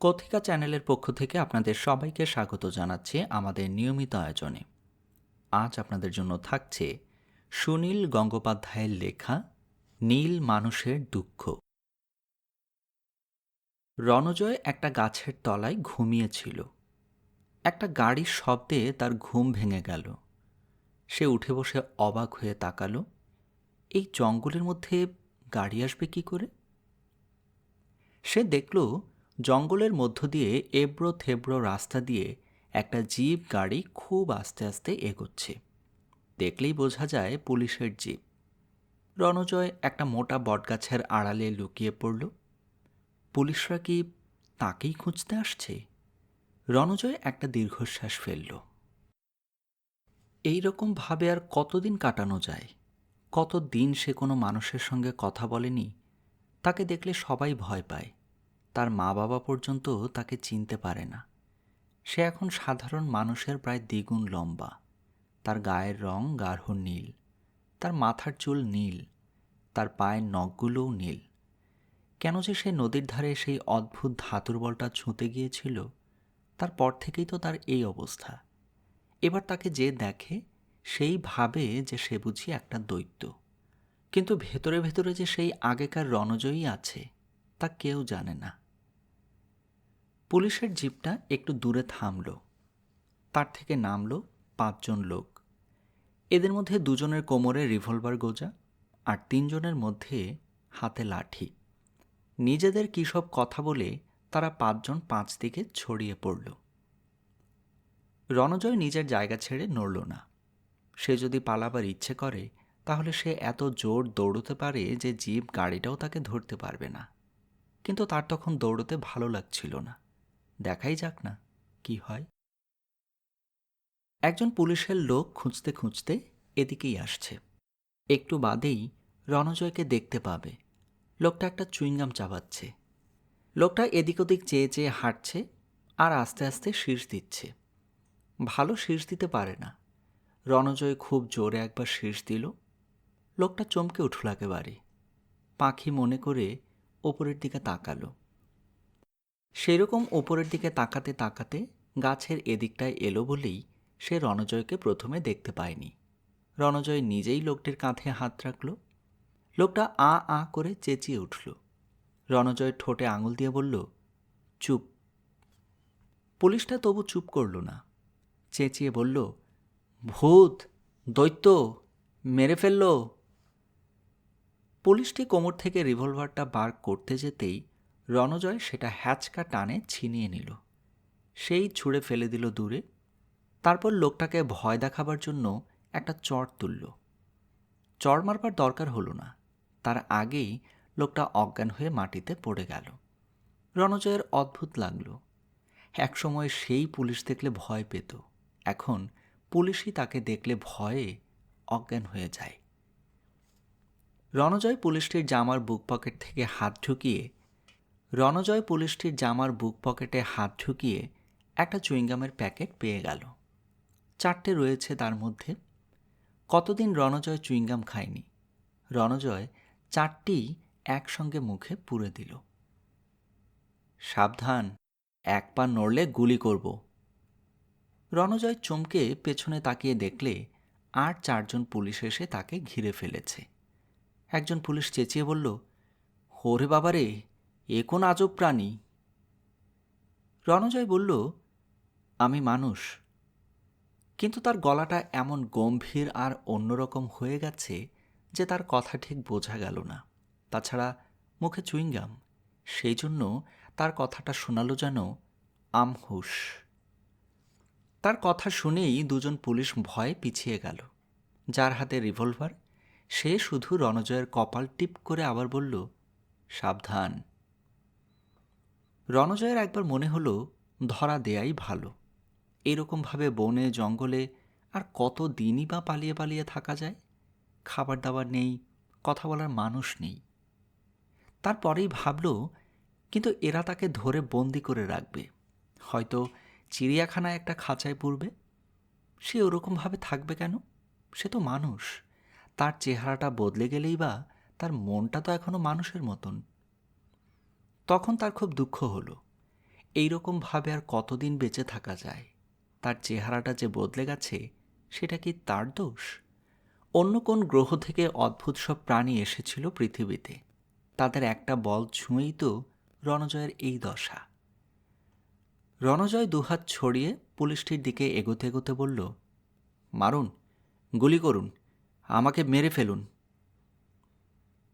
কথিকা চ্যানেলের পক্ষ থেকে আপনাদের সবাইকে স্বাগত জানাচ্ছি আমাদের নিয়মিত আয়োজনে। আজ আপনাদের জন্য থাকছে সুনীল গঙ্গোপাধ্যায়ের লেখা নীল মানুষের দুঃখ। রণজয় একটা গাছের তলায় ঘুমিয়েছিল। একটা গাড়ির শব্দে তার ঘুম ভেঙে গেল। সে উঠে বসে অবাক হয়ে তাকালো। এই জঙ্গলের মধ্যে গাড়ি আসবে কি করে? সে দেখল জঙ্গলের মধ্য দিয়ে এবড়ো থেবড়ো রাস্তা দিয়ে একটা জিপ গাড়ি খুব আস্তে আস্তে এগোচ্ছে। দেখলেই বোঝা যায় পুলিশের জিপ। রণজয় একটা মোটা বটগাছের আড়ালে লুকিয়ে পড়ল। পুলিশরা কি তাকেই খুঁজতে আসছে? রণজয় একটা দীর্ঘশ্বাস ফেলল। ভাবে আর কতদিন কাটানো যায়? কত দিন সে কোনো মানুষের সঙ্গে কথা বলেনি? তাকে দেখলে সবাই ভয় পায়। তার মা বাবা পর্যন্ত তাকে চিনতে পারে না। সে এখন সাধারণ মানুষের প্রায় দ্বিগুণ লম্বা। তার গায়ের রং গাঢ় নীল, তার মাথার চুল নীল, তার পায়ের নখগুলোও নীল। কেন যে সে নদীর ধারে সেই অদ্ভুত ধাতুর বলটা ছুঁতে গিয়েছিল তারপর থেকেই তো তার এই অবস্থা। এবার তাকে যে দেখে, সেই ভাবে যে সে বুঝি একটা দৈত্য। কিন্তু ভেতরে ভেতরে যে সেই আগেকার রণজয়ী আছে, তা কেউ জানে না। পুলিশের জিপটা একটু দূরে থামল। তার থেকে নামল পাঁচজন লোক। এদের মধ্যে দুজনের কোমরে রিভলভার গোজা আর তিনজনের মধ্যে হাতে লাঠি। নিজেদের কী সব কথা বলে তারা পাঁচজন পাঁচ দিকে ছড়িয়ে পড়ল। রণজয় নিজের জায়গা ছেড়ে নড়ল না। সে যদি পালাবার ইচ্ছে করে, তাহলে সে এত জোর দৌড়তে পারে যে জিপ গাড়িটাও তাকে ধরতে পারবে না। কিন্তু তার তখন দৌড়তে ভালো লাগছিল না। দেখাই যাক না, কি হয়। একজন পুলিশের লোক খুঁজতে খুঁজতে এদিকেই আসছে। একটু বাদেই রণজয়কে দেখতে পাবে। লোকটা একটা চুইংগাম চাবাচ্ছে। লোকটা এদিক ওদিক চেয়ে চেয়ে হাঁটছে আর আস্তে আস্তে শীর্ষ দিচ্ছে। ভালো শীর্ষ দিতে পারে না। রণজয় খুব জোরে একবার শীর্ষ দিল। লোকটা চমকে উঠল একেবারে। পাখি মনে করে ওপরের দিকে তাকালো। সেরকম ওপরের দিকে তাকাতে তাকাতে গাছের এদিকটায় এলো বলেই সে রণজয়কে প্রথমে দেখতে পায়নি। রণজয় নিজেই লোকটির কাঁধে হাত রাখল। লোকটা আ আ করে চেঁচিয়ে উঠল। রণজয় ঠোঁটে আঙুল দিয়ে বলল, চুপ। পুলিশটা তবু চুপ করল না। চেঁচিয়ে বলল, ভূত, দৈত্য, মেরে ফেলল। পুলিশটি কোমর থেকে রিভলভারটা বার করতে যেতেই রণজয় সেটা হ্যাচকা টানে ছিনিয়ে নিল। সেই ছুঁড়ে ফেলে দিল দূরে। তারপর লোকটাকে ভয় দেখাবার জন্য একটা চর তুলল। চর মারবার দরকার হলো না। তার আগেই লোকটা অজ্ঞান হয়ে মাটিতে পড়ে গেল। রণজয়ের অদ্ভুত লাগল। একসময় সেই পুলিশ দেখলে ভয় পেত। এখন পুলিশই তাকে দেখলে ভয়ে অজ্ঞান হয়ে যায়। রণজয় পুলিশটির জামার বুক পকেট থেকে হাত ঢুকিয়ে রণজয় পুলিশটির জামার বুক পকেটে হাত ঢুকিয়ে একটা চুইংগামের প্যাকেট পেয়ে গেল। চারটে রয়েছে তার মধ্যে। কতদিন রণজয় চুইংগাম খায়নি? রণজয় চারটি একসঙ্গে মুখে পুরে দিল। সাবধান, এক পা নড়লে গুলি করব। রণজয় চমকে পেছনে তাকিয়ে দেখলে আর চারজন পুলিশ এসে তাকে ঘিরে ফেলেছে। একজন পুলিশ চেঁচিয়ে বলল, ওরে বাবারে এ কোন আজব প্রাণী? রণজয় বলল, আমি মানুষ। কিন্তু তার গলাটা এমন গম্ভীর আর অন্যরকম হয়ে গেছে যে তার কথা ঠিক বোঝা গেল না। তাছাড়া মুখে চুইংগাম। সেই জন্য তার কথাটা শোনালো যেন আমহুস তার কথা শুনেই দুজন পুলিশ ভয়ে পিছিয়ে গেল। যার হাতে রিভলভার, সে শুধু রণজয়ের কপাল টিপ করে আবার বলল, সাবধান। রণজয়ের একবার মনে হলো, ধরা দেয়াই ভালো। এরকমভাবে বনে, জঙ্গলে আর কত দিনই বা পালিয়ে পালিয়ে থাকা যায়? খাবার দাবার নেই, কথা বলার মানুষ নেই। তারপরেই ভাবল, কিন্তু এরা তাকে ধরে বন্দি করে রাখবে। হয়তো চিড়িয়াখানায় একটা খাঁচায় পড়বে। সে ওরকমভাবে থাকবে কেন? সে তো মানুষ। তার চেহারাটা বদলে গেলেই বা তার মনটা তো এখনও মানুষের মতন। তখন তার খুব দুঃখ হলো। এইরকমভাবে আর কতদিন বেঁচে থাকা যায়? তার চেহারাটা যে বদলে গেছে, সেটা কি তার দোষ? অন্য কোন গ্রহ থেকে অদ্ভুত সব প্রাণী এসেছিল পৃথিবীতে? তাদের একটা বল ছুঁয়েই তো রণজয়ের এই দশা। রণজয় দুহাত ছড়িয়ে পুলিশটির দিকে এগোতে এগোতে বলল, মারুন, গুলি করুন, আমাকে মেরে ফেলুন।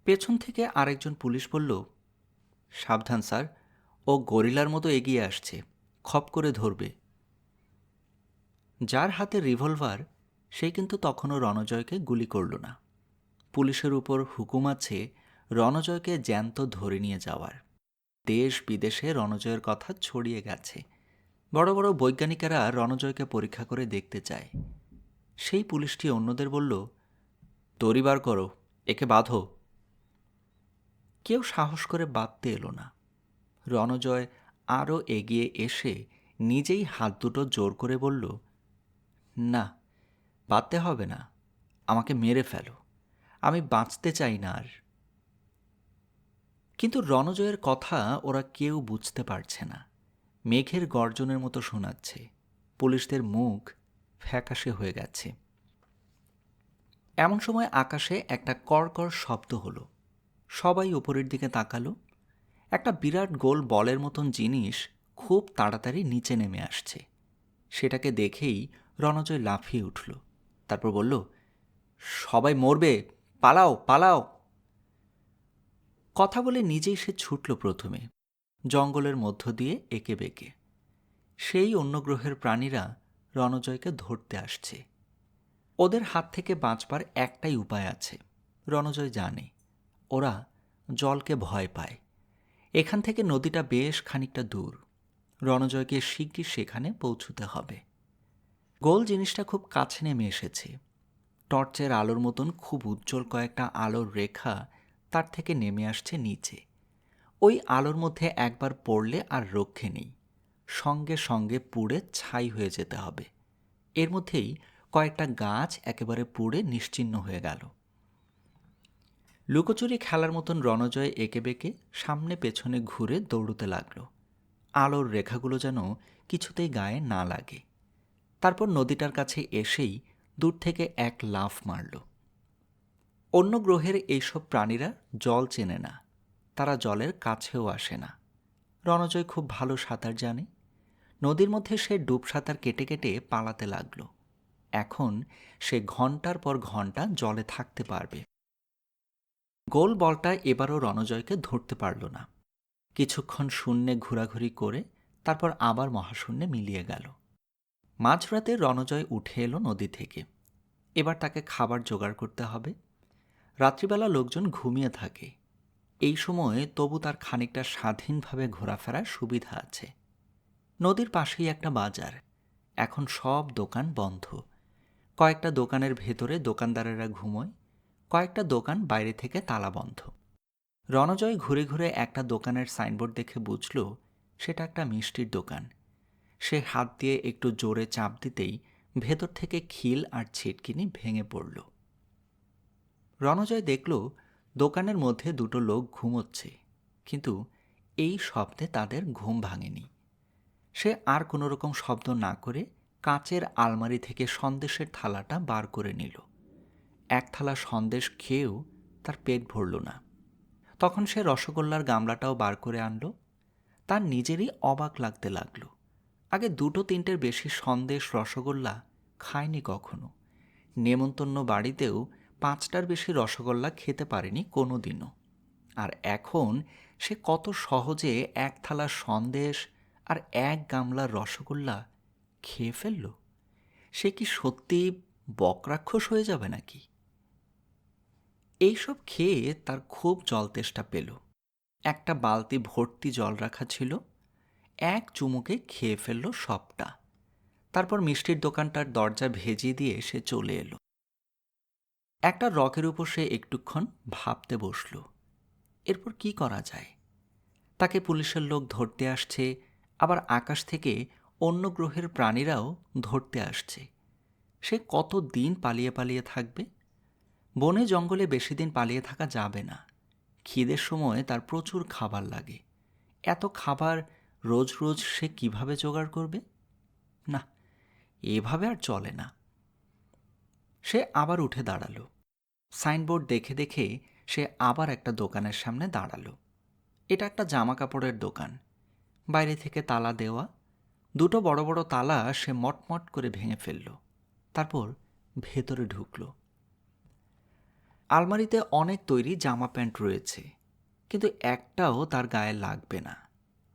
পেছন থেকে আরেকজন পুলিশ বলল সাবধান, স্যার। ও গরিলার মতো এগিয়ে আসছে। খপ করে ধরবে। যার হাতে রিভলভার, সে কিন্তু তখনও রণজয়কে গুলি করল না। পুলিশের উপর হুকুম আছে রণজয়কে জ্যান্ত ধরে নিয়ে যাওয়ার। দেশ বিদেশে রণজয়ের কথা ছড়িয়ে গেছে। বড় বড় বৈজ্ঞানিকেরা রণজয়কে পরীক্ষা করে দেখতে চায়। সেই পুলিশটি অন্যদের বলল তরি বার করো, একে বাঁধো। কেউ সাহস করে বাঁধতে এলো না। রণজয় আরও এগিয়ে এসে নিজেই হাত দুটো জোর করে বলল, না, বাঁধতে হবে না, আমাকে মেরে ফেলো, আমি বাঁচতে চাই না আর। কিন্তু রণজয়ের কথা ওরা কেউ বুঝতে পারছে না। মেঘের গর্জনের মতো শোনাচ্ছে, পুলিশদের মুখ ফ্যাকাশে হয়ে গেছে। এমন সময় আকাশে একটা কড়কড় শব্দ হলো। সবাই উপরের দিকে তাকালো। একটা বিরাট গোল বলের মতন জিনিস খুব তাড়াতাড়ি নিচে নেমে আসছে। সেটাকে দেখেই রণজয় লাফিয়ে উঠল। তারপর বলল, সবাই মরবে, পালাও পালাও। কথা বলে নিজেই সে ছুটল প্রথমে, জঙ্গলের মধ্য দিয়ে একে বেঁকে। সেই অন্য গ্রহের প্রাণীরা রণজয়কে ধরতে আসছে। ওদের হাত থেকে বাঁচবার একটাই উপায় আছে, রণজয় জানে। ওরা জলকে ভয় পায়। এখান থেকে নদীটা বেশ খানিকটা দূর। রণজয়কে শিগগির সেখানে পৌঁছতে হবে। গোল জিনিসটা খুব কাছে নেমে এসেছে। টর্চের আলোর মতন খুব উজ্জ্বল কয়েকটা আলোর রেখা তার থেকে নেমে আসছে নিচে। ওই আলোর মধ্যে একবার পড়লে আর রক্ষে নেই। সঙ্গে সঙ্গে পুড়ে ছাই হয়ে যেতে হবে। এর মধ্যেই কয়েকটা গাছ একেবারে পুড়ে নিশ্চিহ্ন হয়ে গেল। লুকোচুরি খেলার মতন রণজয় এঁকে বেঁকে সামনে পেছনে ঘুরে দৌড়তে লাগল। আলোর রেখাগুলো যেন কিছুতেই গায়ে না লাগে। তারপর নদীটার কাছে এসেই দূর থেকে এক লাফ মারল। অন্য গ্রহের এইসব প্রাণীরা জল চেনে না। তারা জলের কাছেও আসে না। রণজয় খুব ভালো সাঁতার জানে। নদীর মধ্যে সে ডুব সাঁতার কেটে কেটে পালাতে লাগল। এখন সে ঘণ্টার পর ঘণ্টা জলে থাকতে পারবে। গোল বলটা এবারও রণজয়কে ধরতে পারল না। কিছুক্ষণ শূন্যে ঘোরাঘুরি করে তারপর আবার মহাশূন্যে মিলিয়ে গেল। মাঝরাতে রণজয় উঠে এলো নদী থেকে। এবার তাকে খাবার জোগাড় করতে হবে। রাত্রিবেলা লোকজন ঘুমিয়ে থাকে। এই সময়ে তবু তার খানিকটা স্বাধীনভাবে ঘোরাফেরার সুবিধা আছে। নদীর পাশেই একটা বাজার। এখন সব দোকান বন্ধ। কয়েকটা দোকানের ভেতরে দোকানদারেরা ঘুমোয়। কয়েকটা দোকান বাইরে থেকে তালা বন্ধ। রণজয় ঘুরে ঘুরে একটা দোকানের সাইনবোর্ড দেখে বুঝল, সেটা একটা মিষ্টির দোকান। সে হাত দিয়ে একটু জোরে চাপ দিতেই ভেতর থেকে খিল আর ছিটকিনি ভেঙে পড়ল। রণজয় দেখল, দোকানের মধ্যে দুটো লোক ঘুমোচ্ছে, কিন্তু এই শব্দে তাদের ঘুম ভাঙেনি। সে আর কোনো রকম শব্দ না করে কাচের আলমারি থেকে সন্দেশের থালাটা বার করে নিল। এক থালা সন্দেশ খেয়েও তার পেট ভরল না। তখন সে রসগোল্লার গামলাটাও বার করে আনলো। তার নিজেরই অবাক লাগতে লাগল। আগে দুটো তিনটের বেশি সন্দেশ রসগোল্লা খায়নি কখনো। নেমন্তন্ন বাড়িতেও পাঁচটার বেশি রসগোল্লা খেতে পারেনি কোনো দিনও আর এখন সে কত সহজে এক থালা সন্দেশ আর এক গামলার রসগোল্লা খেয়ে ফেলল। সে কি সত্যি বকরাক্ষস হয়ে যাবে নাকি? এইসব খেয়ে তার খুব জল তেষ্টা পেল। একটা বালতি ভর্তি জল রাখা ছিল। এক চুমুকে খেয়ে ফেলল সবটা। তারপর মিষ্টির দোকানটার দরজা ভেজিয়ে দিয়ে সে চলে এলো। একটা রকের উপর সে একটুক্ষণ ভাবতে বসল। এরপর কি করা যায়? তাকে পুলিশের লোক ধরতে আসছে, আবার আকাশ থেকে অন্য গ্রহের প্রাণীরাও ধরতে আসছে। সে কত দিন পালিয়ে পালিয়ে থাকবে? বনে জঙ্গলে বেশি দিন পালিয়ে থাকা যাবে না। খিদের সময় তার প্রচুর খাবার লাগে। এত খাবার রোজ রোজ সে কীভাবে জোগাড় করবে? না, এভাবে আর চলে না। সে আবার উঠে দাঁড়াল। সাইনবোর্ড দেখে দেখে সে আবার একটা দোকানের সামনে দাঁড়াল। এটা একটা জামা কাপড়ের দোকান। বাইরে থেকে তালা দেওয়া, দুটো বড় বড় তালা সে মটমট করে ভেঙে ফেলল। তারপর ভেতরে ঢুকল। আলমারিতে অনেক তৈরি জামা প্যান্ট রয়েছে, কিন্তু একটাও তার গায়ে লাগবে না।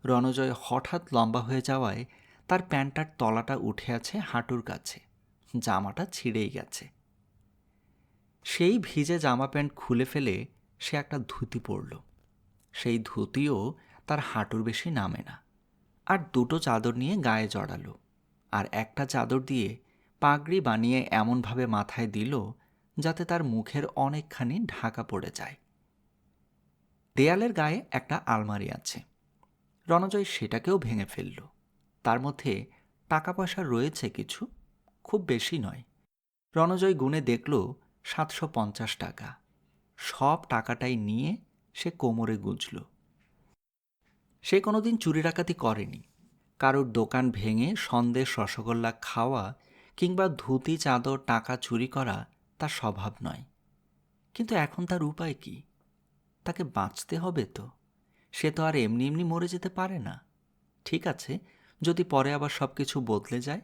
রণজয় হঠাৎ লম্বা হয়ে যাওয়ায় তার প্যান্টটার তলাটা উঠে আছে হাঁটুর কাছে, জামাটা ছিঁড়েই গেছে। সেই ভিজে জামা প্যান্ট খুলে ফেলে সে একটা ধুতি পরল। সেই ধুতিও তার হাঁটুর বেশি নামে না, আর দুটো চাদর নিয়ে গায়ে জড়ালো, আর একটা চাদর দিয়ে পাগড়ি বানিয়ে এমনভাবে মাথায় দিল যাতে তার মুখের অনেকখানি ঢাকা পড়ে যায়। দেয়ালের গায়ে একটা আলমারি আছে। রণজয় সেটাকেও ভেঙে ফেলল। তার মধ্যে টাকা পয়সা রয়েছে কিছু, খুব বেশি নয়। রণজয় গুণে দেখল সাতশো পঞ্চাশ টাকা। সব টাকাটাই নিয়ে সে কোমরে গুঁজল। সে কোনোদিন চুরি ডাকাতি করেনি। কারোর দোকান ভেঙে সন্দেশ রসগোল্লা খাওয়া কিংবা ধুতি, চাদর, টাকা চুরি করা তার স্বভাব নয়। কিন্তু এখন তার উপায় কি? তাকে বাঁচতে হবে তো। সে তো আর এমনি এমনি মরে যেতে পারে না। ঠিক আছে, যদি পরে আবার সব কিছু বদলে যায়,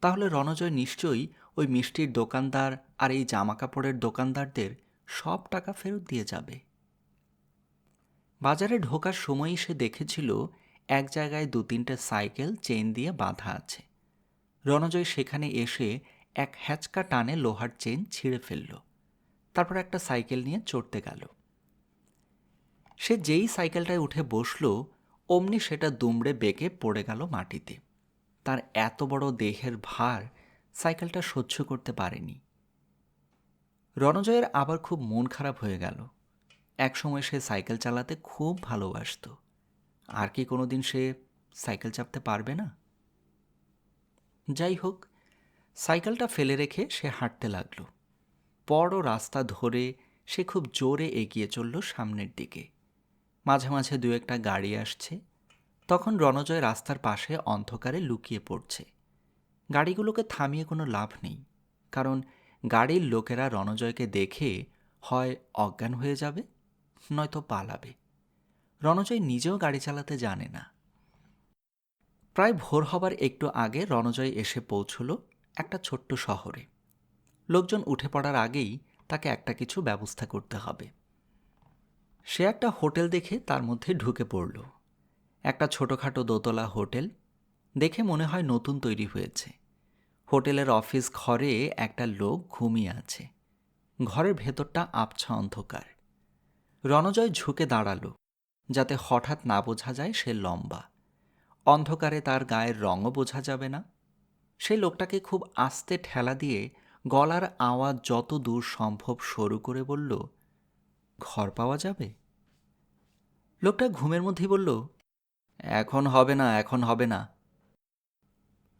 তাহলে রণজয় নিশ্চয়ই ওই মিষ্টির দোকানদার আর এই জামা কাপড়ের দোকানদারদের সব টাকা ফেরত দিয়ে যাবে। বাজারে ঢোকার সময়ই সে দেখেছিল এক জায়গায় দু তিনটে সাইকেল চেন দিয়ে বাঁধা আছে। রণজয় সেখানে এসে এক হ্যাচকা টানে লোহার চেন ছিঁড়ে ফেলল। তারপর একটা সাইকেল নিয়ে চড়তে গেল। সে যেই সাইকেলটায় উঠে বসল, অমনি সেটা দুমড়ে বেঁকে পড়ে গেল মাটিতে। তার এত বড় দেহের ভার সাইকেলটা সহ্য করতে পারেনি। রণজয়ের আবার খুব মন খারাপ হয়ে গেল। একসময় সে সাইকেল চালাতে খুব ভালোবাসত। আর কি কোনোদিন সে সাইকেল চাপতে পারবে না? যাই হোক সাইকেলটা ফেলে রেখে সে হাঁটতে লাগল। বড় রাস্তা ধরে সে খুব জোরে এগিয়ে চলল সামনের দিকে। মাঝে মাঝে দু একটা গাড়ি আসছে। তখন রণজয় রাস্তার পাশে অন্ধকারে লুকিয়ে পড়ছে। গাড়িগুলোকে থামিয়ে কোনো লাভ নেই, কারণ গাড়ির লোকেরা রণজয়কে দেখে হয় অজ্ঞান হয়ে যাবে, নয়তো পালাবে। রণজয় নিজেও গাড়ি চালাতে জানে না। প্রায় ভোর হবার একটু আগে রণজয় এসে পৌঁছল একটা ছোট্ট শহরে। লোকজন উঠে পড়ার আগেই তাকে একটা কিছু ব্যবস্থা করতে হবে। সে একটা হোটেল দেখে তার মধ্যে ঢুকে পড়ল। একটা ছোটোখাটো দোতলা হোটেল দেখে মনে হয় নতুন তৈরি হয়েছে। হোটেলের অফিস ঘরে একটা লোক ঘুমিয়ে আছে। ঘরের ভেতরটা আবছা অন্ধকার। রণজয় ঝুঁকে দাঁড়াল, যাতে হঠাৎ না বোঝা যায় সে লম্বা। অন্ধকারে তার গায়ের রঙও বোঝা যাবে না। সেই লোকটাকে খুব আস্তে ঠেলা দিয়ে গলার আওয়াজ যত দূর সম্ভব সরু করে বলল, ঘর পাওয়া যাবে? লোকটা ঘুমের মধ্যেই বলল, এখন হবে না, এখন হবে না।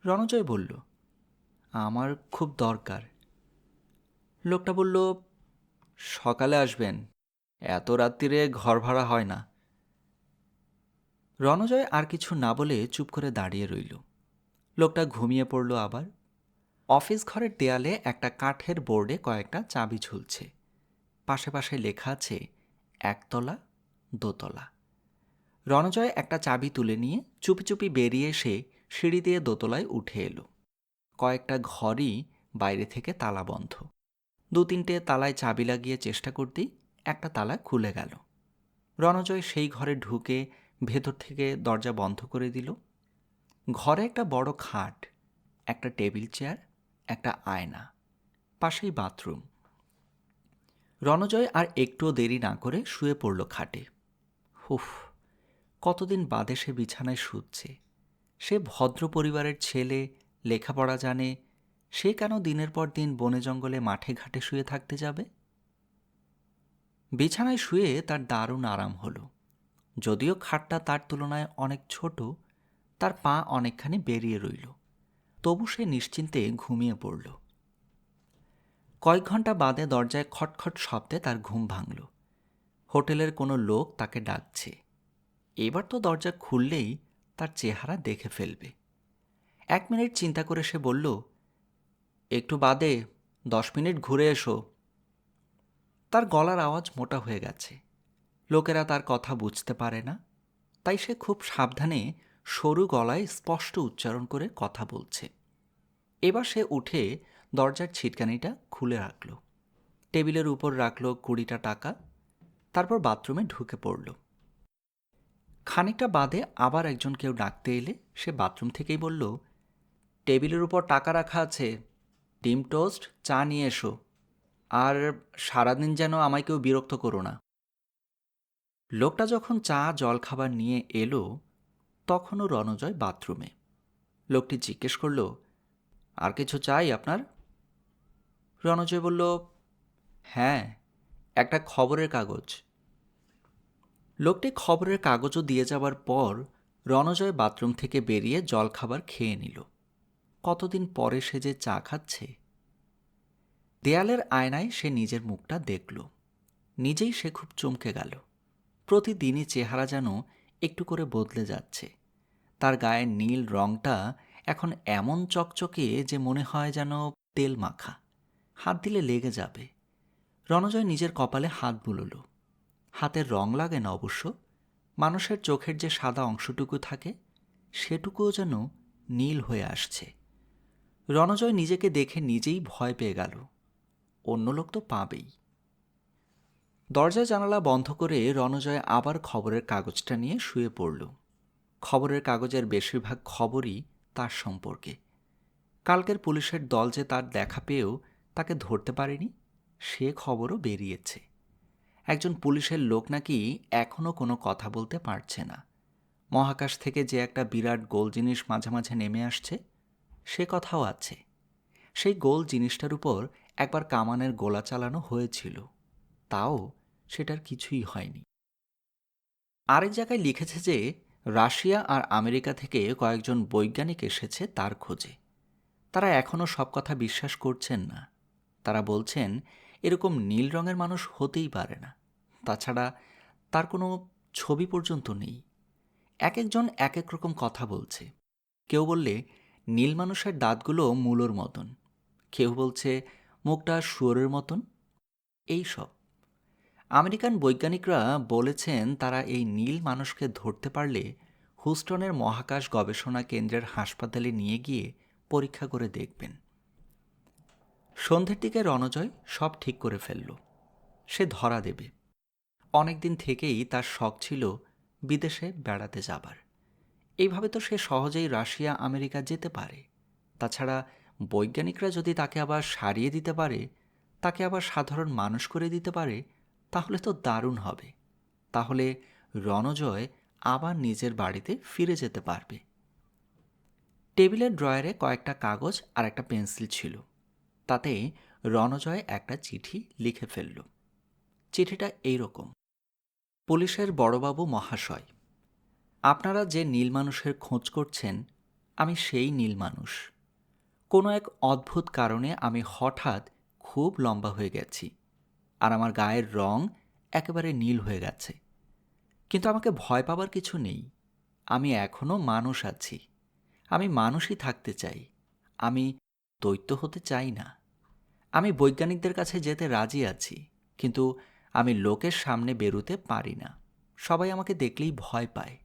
রণজয় বলল, আমার খুব দরকার। লোকটা বলল, সকালে আসবেন, এত রাত্রিরে ঘর ভাড়া হয় না। রণজয় আর কিছু না বলে চুপ করে দাঁড়িয়ে রইল। লোকটা ঘুমিয়ে পড়ল আবার। অফিস ঘরের দেয়ালে একটা কাঠের বোর্ডে কয়েকটা চাবি ঝুলছে। পাশে পাশে লেখা আছে, একতলা, দোতলা। রণজয় একটা চাবি তুলে নিয়ে চুপি চুপি বেরিয়ে এসে সিঁড়ি দিয়ে দোতলায় উঠে এলো। কয়েকটা ঘরই বাইরে থেকে তালা বন্ধ। দু তিনটে তালায় চাবি লাগিয়ে চেষ্টা করতেই একটা তালা খুলে গেল। রণজয় সেই ঘরে ঢুকে ভেতর থেকে দরজা বন্ধ করে দিল। ঘরে একটা বড় খাট, একটা টেবিল চেয়ার, একটা আয়না, পাশেই বাথরুম। রণজয় আর একটুও দেরি না করে শুয়ে পড়ল খাটে। হুফ কতদিন বাদে সে বিছানায় শুচ্ছে। সে ভদ্র পরিবারের ছেলে, লেখাপড়া জানে, সে কেন দিনের পর দিন বনে জঙ্গলে মাঠে ঘাটে শুয়ে থাকতে যাবে? বিছানায় শুয়ে তার দারুণ আরাম হলো। যদিও খাটটা তার তুলনায় অনেক ছোট তার পা অনেকখানি বেরিয়ে রইল। তবু সে নিশ্চিন্তে ঘুমিয়ে পড়ল। কয়েক ঘণ্টা বাদে দরজায় খটখট শব্দে তার ঘুম ভাঙল। হোটেলের কোনো লোক তাকে ডাকছে। এবার তো দরজা খুললেই তার চেহারা দেখে ফেলবে। এক মিনিট চিন্তা করে সে বলল, একটু বাদে, দশ মিনিট ঘুরে এসো। তার গলার আওয়াজ মোটা হয়ে গেছে। লোকেরা তার কথা বুঝতে পারে না, তাই সে খুব সাবধানে সরু গলায় স্পষ্ট উচ্চারণ করে কথা বলছে। এবার সে উঠে দরজার ছিটকানিটা খুলে রাখল। টেবিলের উপর রাখল কুড়িটা টাকা, তারপর বাথরুমে ঢুকে পড়ল। খানিকটা বাদে আবার একজন কেউ ডাকতে এলে সে বাথরুম থেকেই বলল, টেবিলের উপর টাকা রাখা আছে। ডিম টোস্ট, চা নিয়ে এসো। আর সারাদিন যেন আমায় কেউ বিরক্ত করো না। লোকটা যখন চা, জলখাবার নিয়ে এলো তখনও রণজয় বাথরুমে। লোকটি জিজ্ঞেস করল, আর কিছু চাই আপনার? রণজয় বলল হ্যাঁ একটা খবরের কাগজ। লোকটি খবরের কাগজও দিয়ে যাবার পর রণজয় বাথরুম থেকে বেরিয়ে জলখাবার খেয়ে নিল। কতদিন পরে সে যে চা খাচ্ছে? দেয়ালের আয়নায় সে নিজের মুখটা দেখল। নিজেই সে খুব চমকে গেল। প্রতিদিনই চেহারা যেন একটু করে বদলে যাচ্ছে। তার গায়ের নীল রংটা এখন এমন চকচকে যে মনে হয় যেন তেল মাখা। হাত দিলে লেগে যাবে। রণজয় নিজের কপালে হাত বুলল। হাতের রং লাগে না অবশ্য। মানুষের চোখের যে সাদা অংশটুকু থাকে, সেটুকুও যেন নীল হয়ে আসছে। রণজয় নিজেকে দেখে নিজেই ভয় পেয়ে গেল। অন্য লোক তো পাবেই। দরজা জানালা বন্ধ করে রণজয় আবার খবরের কাগজটা নিয়ে শুয়ে পড়ল। খবরের কাগজের বেশিরভাগ খবরই তার সম্পর্কে। কালকের পুলিশের দল যে তার দেখা পেয়েও তাকে ধরতে পারেনি, সে খবরও বেরিয়েছে। একজন পুলিশের লোক নাকি এখনও কোনো কথা বলতে পারছে না। মহাকাশ থেকে যে একটা বিরাট গোল জিনিস মাঝে মাঝে নেমে আসছে, সে কথাও আছে। সেই গোল জিনিসটার উপর একবার কামানের গোলা চালানো হয়েছিল। তাও সেটার কিছুই হয়নি। আরেক জায়গায় লিখেছে যে, রাশিয়া আর আমেরিকা থেকে কয়েকজন বৈজ্ঞানিক এসেছে তার খোঁজে। তারা এখনও সব কথা বিশ্বাস করছেন না। তারা বলছেন, এরকম নীল রঙের মানুষ হতেই পারে না। তাছাড়া তার কোনো ছবি পর্যন্ত নেই। এক একজন এক এক রকম কথা বলছে। কেউ বললে, নীল মানুষের দাঁতগুলো মূলোর মতন। কেউ বলছে, মুখটা শুয়োরের মতন। এই সব। আমেরিকান বৈজ্ঞানিকরা বলেছেন, তারা এই নীল মানুষকে ধরতে পারলে হুস্টনের মহাকাশ গবেষণা কেন্দ্রের হাসপাতালে নিয়ে গিয়ে পরীক্ষা করে দেখবেন। সন্ধ্যের দিকে রণজয় সব ঠিক করে ফেলল। সে ধরা দেবে। অনেক দিন থেকেই তার শখ ছিল বিদেশে বেড়াতে যাবার। এইভাবে তো সে সহজেই রাশিয়া, আমেরিকা যেতে পারে। তাছাড়া বৈজ্ঞানিকরা যদি তাকে আবার সারিয়ে দিতে পারে, তাকে আবার সাধারণ মানুষ করে দিতে পারে তাহলে তো দারুণ হবে। তাহলে রণজয় আবার নিজের বাড়িতে ফিরে যেতে পারবে। টেবিলের ড্রয়ারে কয়েকটা কাগজ আর একটা পেন্সিল ছিল। তাতে রণজয় একটা চিঠি লিখে ফেলল। চিঠিটা এইরকম। পুলিশের বড়বাবু মহাশয়, আপনারা যে নীল মানুষের খোঁজ করছেন, আমি সেই নীল মানুষ। কোনো এক অদ্ভুত কারণে আমি হঠাৎ খুব লম্বা হয়ে গেছি। আর আমার গায়ের রং একেবারে নীল হয়ে গেছে। কিন্তু আমাকে ভয় পাবার কিছু নেই। আমি এখনও মানুষ আছি। আমি মানুষই থাকতে চাই। আমি দৈত্য হতে চাই না। আমি বৈজ্ঞানিকদের কাছে যেতে রাজি আছি, কিন্তু আমি লোকের সামনে বেরোতে পারি না। সবাই আমাকে দেখলেই ভয় পায়।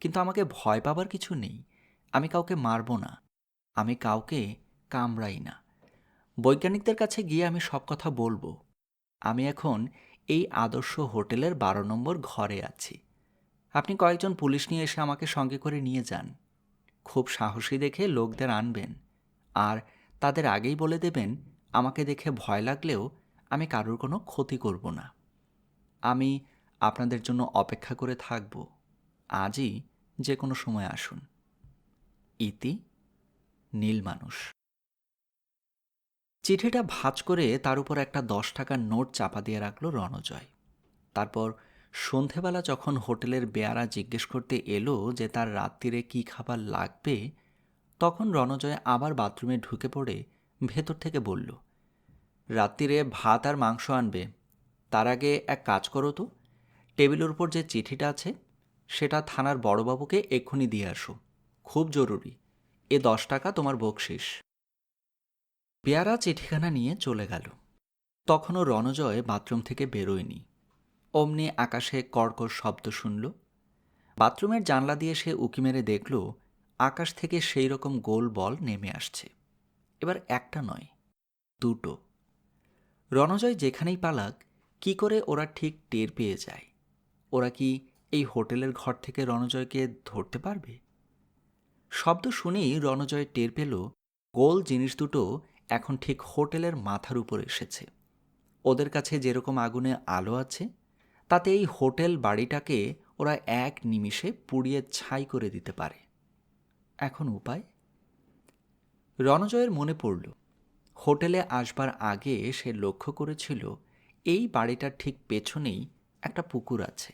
কিন্তু আমাকে ভয় পাবার কিছু নেই। আমি কাউকে মারব না। আমি কাউকে কামড়াই না। বৈজ্ঞানিকদের কাছে গিয়ে আমি সব কথা বলব। আমি এখন এই আদর্শ হোটেলের বারো নম্বর ঘরে আছি। আপনি কয়েকজন পুলিশ নিয়ে এসে আমাকে সঙ্গে করে নিয়ে যান। খুব সাহসী দেখে লোকদের আনবেন। আর তাদের আগেই বলে দেবেন, আমাকে দেখে ভয় লাগলেও আমি কারোর কোনো ক্ষতি করব না। আমি আপনাদের জন্য অপেক্ষা করে থাকব। আজই যে কোনো সময় আসুন। ইতি, নীল মানুষ। চিঠিটা ভাঁজ করে তার উপর একটা দশ টাকার নোট চাপা দিয়ে রাখল রণজয়। তারপর সন্ধেবেলা যখন হোটেলের বেয়ারা জিজ্ঞেস করতে এলো যে তার রাত্রিরে কি খাবার লাগবে, তখন রণজয় আবার বাথরুমে ঢুকে পড়ে ভেতর থেকে বলল রাত্রিরে ভাত আর মাংস আনবে। তার আগে এক কাজ করো তো। টেবিলের উপর যে চিঠিটা আছে, সেটা থানার বড়বাবুকে এক্ষুনি দিয়ে আসো। খুব জরুরি। এ দশ টাকা তোমার বকশিস পেয়ারা চিঠিখানা নিয়ে চলে গেল। তখনও রণজয় বাথরুম থেকে বেরোয়নি। অমনি আকাশে কড়কড় শব্দ শুনল। বাথরুমের জানলা দিয়ে সে উকি মেরে দেখল, আকাশ থেকে সেই রকম গোল বল নেমে আসছে। এবার একটা নয়, দুটো। রণজয় যেখানেই পালাক, কি করে ওরা ঠিক টের পেয়ে যায়? ওরা কি এই হোটেলের ঘর থেকে রণজয়কে ধরতে পারবে? শব্দ শুনেই রণজয় টের পেল, গোল জিনিস দুটো এখন ঠিক হোটেলের মাথার উপর এসেছে। ওদের কাছে যেরকম আগুনে আলো আছে, তাতে এই হোটেল বাড়িটাকে ওরা এক নিমিষে পুড়িয়ে ছাই করে দিতে পারে। এখন উপায়? রণজয়ের মনে পড়ল, হোটেলে আসবার আগে সে লক্ষ্য করেছিল, এই বাড়িটার ঠিক পেছনেই একটা পুকুর আছে।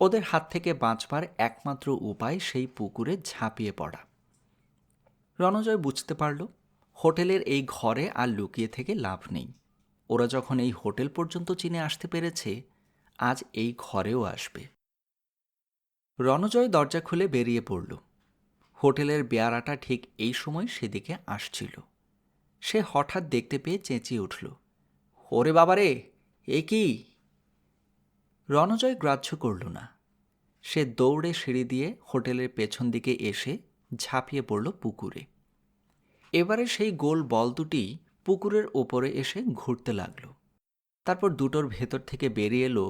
ওদের হাত থেকে বাঁচবার একমাত্র উপায় সেই পুকুরে ঝাঁপিয়ে পড়া। রণজয় বুঝতে পারল হোটেলের এই ঘরে আর লুকিয়ে থেকে লাভ নেই। ওরা যখন এই হোটেল পর্যন্ত চিনে আসতে পেরেছে, আজ এই ঘরেও আসবে। রণজয় দরজা খুলে বেরিয়ে পড়ল। হোটেলের বেয়ারাটা ঠিক এই সময় সেদিকে আসছিল। সে হঠাৎ দেখতে পেয়ে চেঁচিয়ে উঠল, ওরে বাবারে, এ কি? রণজয় গ্রাহ্য করল না। সে দৌড়ে সিঁড়ি দিয়ে হোটেলের পেছন দিকে এসে ঝাঁপিয়ে পড়ল পুকুরে। এবারে সেই গোল বল দুটি পুকুরের ওপরে এসে ঘুরতে লাগল। তারপর দুটোর ভেতর থেকে বেরিয়ে এলো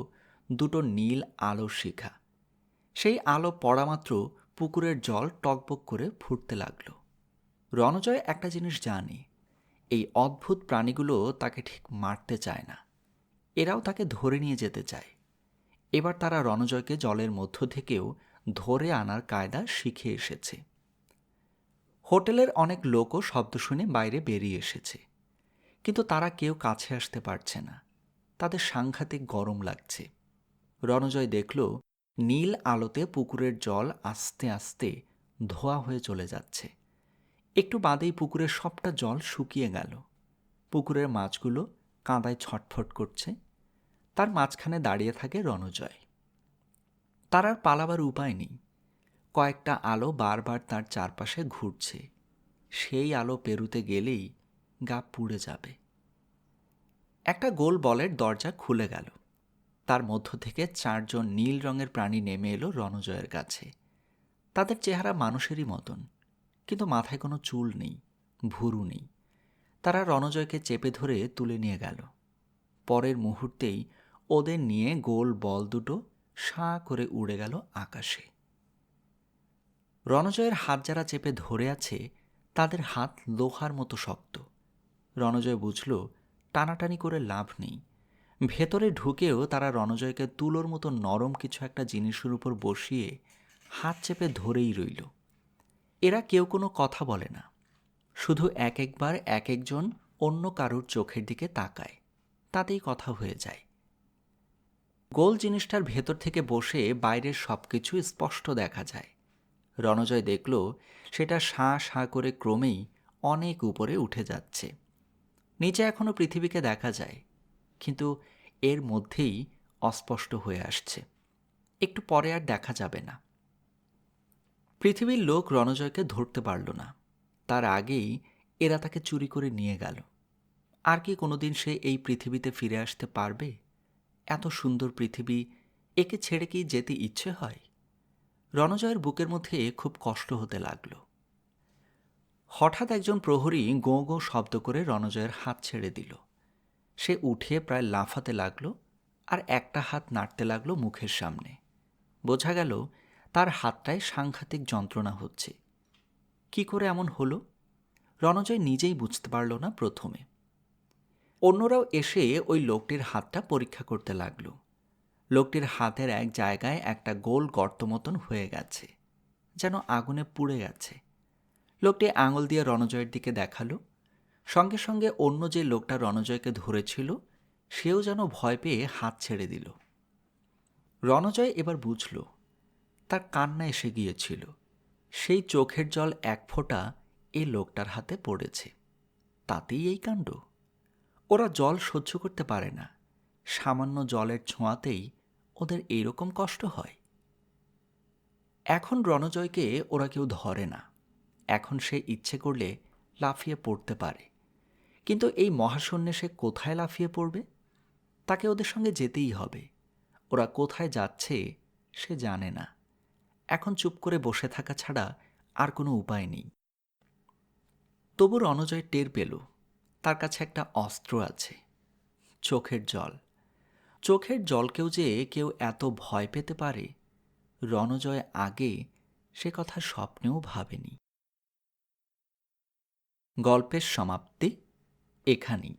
দুটো নীল আলোর শিখা। সেই আলো পড়া মাত্র পুকুরের জল টকবক করে ফুটতে লাগল। রণজয় একটা জিনিস জানে, এই অদ্ভুত প্রাণীগুলো তাকে ঠিক মারতে চায় না। এরাও তাকে ধরে নিয়ে যেতে চায়। এবার তারা রণজয়কে জলের মধ্য থেকেও ধরে আনার কায়দা শিখে এসেছে। হোটেলের অনেক লোকও শব্দ শুনে বাইরে বেরিয়ে এসেছে। কিন্তু তারা কেউ কাছে আসতে পারছে না। তাদের সাংঘাতিক গরম লাগছে। রণজয় দেখল, নীল আলোতে পুকুরের জল আস্তে আস্তে ধোয়া হয়ে চলে যাচ্ছে। একটু বাদেই পুকুরের সবটা জল শুকিয়ে গেল। পুকুরের মাছগুলো কাঁদায় ছটফট করছে। তার মাঝখানে দাঁড়িয়ে থাকে রণজয়। তার আর পালাবার উপায় নেই। কয়েকটা আলো বারবার তার চারপাশে ঘুরছে। সেই আলো পেরুতে গেলেই গা পুড়ে যাবে। একটা গোল বলের দরজা খুলে গেল। তার মধ্য থেকে চারজন নীল রঙের প্রাণী নেমে এলো রণজয়ের কাছে। তাদের চেহারা মানুষেরই মতন, কিন্তু মাথায় কোনো চুল নেই, ভুরু নেই। তারা রণজয়কে চেপে ধরে তুলে নিয়ে গেল। পরের মুহূর্তেই ওদের নিয়ে গোল বল দুটো সাঁ করে উড়ে গেল আকাশে। রণজয়ের হাত যারা চেপে ধরে আছে, তাদের হাত লোহার মতো শক্ত। রণজয় বুঝল, টানাটানি করে লাভ নেই। ভেতরে ঢুকেও তারা রণজয়কে তুলোর মতো নরম কিছু একটা জিনিসের উপর বসিয়ে হাত চেপে ধরেই রইল। এরা কেউ কোনো কথা বলে না। শুধু এক একবার এক একজন অন্য কারুর চোখের দিকে তাকায়। তাতেই কথা হয়ে যায়। গোল জিনিসটার ভেতর থেকে বসে বাইরের সব কিছু স্পষ্ট দেখা যায়। রণজয় দেখল, সেটা শাঁ শাঁ করে ক্রমেই অনেক উপরে উঠে যাচ্ছে। নিচে এখনও পৃথিবীকে দেখা যায়, কিন্তু এর মধ্যেই অস্পষ্ট হয়ে আসছে। একটু পরে আর দেখা যাবে না। পৃথিবীর লোক রণজয়কে ধরতে পারল না। তার আগেই এরা তাকে চুরি করে নিয়ে গেল। আর কি কোনোদিন সে এই পৃথিবীতে ফিরে আসতে পারবে? এত সুন্দর পৃথিবী, একে ছেড়ে কি যেতে ইচ্ছে হয়? রণজয়ের বুকের মধ্যে খুব কষ্ট হতে লাগল। হঠাৎ একজন প্রহরী গোঁ গোঁ শব্দ করে রণজয়ের হাত ছেড়ে দিল। সে উঠে প্রায় লাফাতে লাগল আর একটা হাত নাড়তে লাগল মুখের সামনে। বোঝা গেল তার হাতটায় সাংঘাতিক যন্ত্রণা হচ্ছে। কি করে এমন হলো? রণজয় নিজেই বুঝতে পারল না প্রথমে। অন্যরাও এসে ওই লোকটির হাতটা পরীক্ষা করতে লাগল। লোকটির হাতের এক জায়গায় একটা গোল গর্ত মতন হয়ে গেছে, যেন আগুনে পুড়ে গেছে। লোকটি আঙুল দিয়ে রণজয়ের দিকে দেখাল। সঙ্গে সঙ্গে অন্য যে লোকটা রণজয়কে ধরেছিল, সেও যেন ভয় পেয়ে হাত ছেড়ে দিল। রণজয় এবার বুঝল, তার কান্না এসে গিয়েছিল। সেই চোখের জল এক ফোঁটা এ লোকটার হাতে পড়েছে। তাতেই এই কাণ্ড। ওরা জল সহ্য করতে পারে না। সামান্য জলের ছোঁয়াতেই ওদের এইরকম কষ্ট হয়? এখন রণজয়কে ওরা কেউ ধরে না। এখন সে ইচ্ছে করলে লাফিয়ে পড়তে পারে। কিন্তু এই মহাশূন্যে সে কোথায় লাফিয়ে পড়বে? তাকে ওদের সঙ্গে যেতেই হবে। ওরা কোথায় যাচ্ছে সে জানে না। এখন চুপ করে বসে থাকা ছাড়া আর কোনো উপায় নেই। তবু রণজয় টের পেল, তার কাছে একটা অস্ত্র আছে, চোখের জল। চোখের জলকেও যে কেউ এত ভয় পেতে পারে, রণজয় আগে সে কথা স্বপ্নেও ভাবেনি। গল্পের সমাপ্তি এখানেই।